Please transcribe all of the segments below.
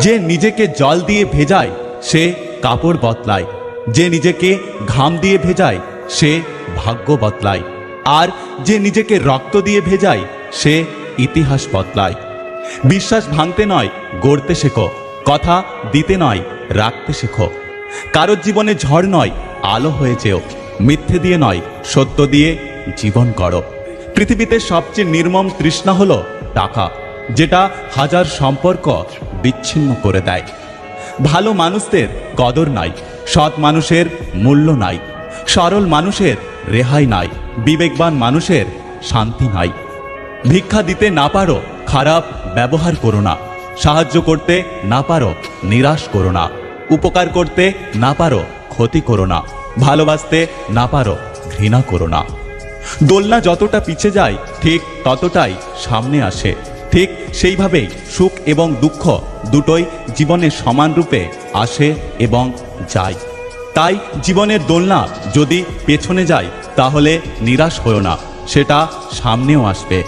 যে নিজেকে জল দিয়ে ভেজায়, সে কাপড় বদলায়। যে নিজেকে ঘাম দিয়ে ভেজায়, সে ভাগ্য বদলায়। আর যে নিজেকে রক্ত দিয়ে ভেজায়, সে ইতিহাস বদলায়। বিশ্বাস ভাঙতে নয়, গড়তে শেখো। কথা দিতে নয়, রাখতে শেখো। কারোর জীবনে ঝড় নয়, আলো হয়ে যেও। মিথ্যে দিয়ে নয়, সত্য দিয়ে জীবন করো পৃথিবীতে সবচেয়ে নির্মম তৃষ্ণা হলো টাকা, যেটা হাজার সম্পর্ক বিচ্ছিন্ন করে দেয়। ভালো মানুষদের কদর নাই, সৎ মানুষের মূল্য নাই, সরল মানুষের রেহাই নাই, বিবেকবান মানুষের শান্তি নাই। ভিক্ষা দিতে না পারো, খারাপ ব্যবহার করো না, সাহায্য করতে না পারো, নিরাশ করো না, উপকার করতে না পারো, ক্ষতি করো না, ভালোবাসতে না পারো, ঘৃণা করো না। দোলনা যতটা পিছে যায়, ঠিক ততটাই সামনে আসে। ঠিক সেইভাবেই সুখ এবং দুঃখ দুটোই জীবনে সমানরূপে আসে এবং যায়। তাই জীবনের দোলনা যদি পেছনে যায়, তাহলে নিরাশ হও না, সেটা সামনেও আসবে।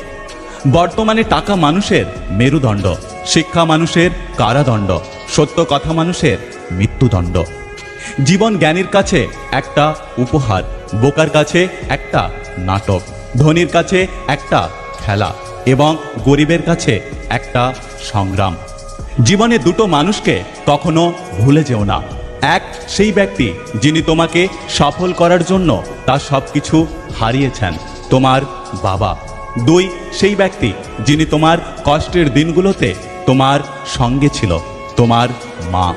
বর্তমানে টাকা মানুষের মেরুদণ্ড, শিক্ষা মানুষের কারাদণ্ড, সত্য কথা মানুষের মৃত্যুদণ্ড। জীবন জ্ঞানীর কাছে একটা উপহার, বোকার কাছে একটা নাটক, ধনীর কাছে একটা খেলা। এবং গরিবের কাছে একটা সংগ্রাম। জীবনে দুটো মানুষকে কখনো ভুলে যেও না। এক, সেই ব্যক্তি যিনি তোমাকে সফল করার জন্য তার সব কিছু হারিয়েছেন, তোমার বাবা। দুই, সেই ব্যক্তি যিনি তোমার কষ্টের দিনগুলোতে তোমার সঙ্গে ছিল, তোমার মা।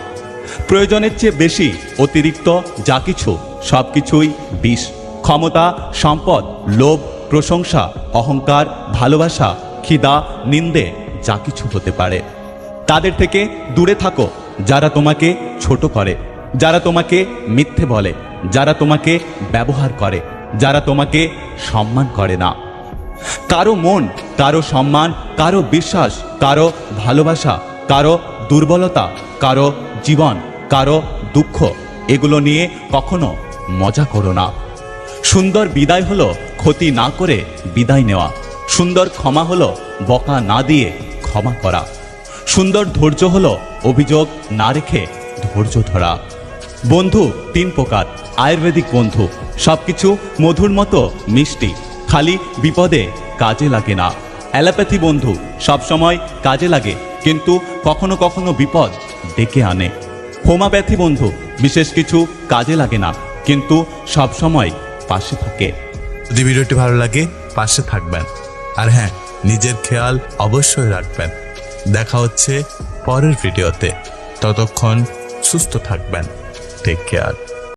প্রয়োজনের চেয়ে বেশি অতিরিক্ত যা কিছু সব কিছুই বিষ। ক্ষমতা, সম্পদ, লোভ প্রশংসা, অহংকার, ভালোবাসা, খিদা, নিন্দে যা কিছু হতে পারে। তাদের থেকে দূরে থাকো, যারা তোমাকে ছোট করে, যারা তোমাকে মিথ্যে বলে, যারা তোমাকে ব্যবহার করে, যারা তোমাকে সম্মান করে না। কারও মন, কারও সম্মান, কারও বিশ্বাস, কারও ভালোবাসা, কারও দুর্বলতা, কারও জীবন, কারও দুঃখ, এগুলো নিয়ে কখনো মজা করো না। সুন্দর বিদায় হলো ক্ষতি না করে বিদায় নেওয়া। সুন্দর ক্ষমা হলো বকা না দিয়ে ক্ষমা করা। সুন্দর ধৈর্য হলো অভিযোগ না রেখে ধৈর্য ধরা। বন্ধু, তিন প্রকার। আয়ুর্বেদিক বন্ধু, সবকিছু মধুর মতো মিষ্টি। খালি বিপদে কাজে লাগে না। অ্যালোপ্যাথি বন্ধু, সবসময় কাজে লাগে, কিন্তু কখনো কখনো বিপদ ডেকে আনে। হোমাপ্যাথি বন্ধু, বিশেষ কিছু কাজে লাগে না, কিন্তু সবসময় পাশে থাকে। যদি ভিডিওটি ভালো লাগে, পাশে থাকবেন। আর হ্যাঁ নিজের খেয়াল অবশ্যই রাখবেন। দেখা হচ্ছে পরের ভিডিওতে। ততক্ষণ সুস্থ থাকবেন। Take care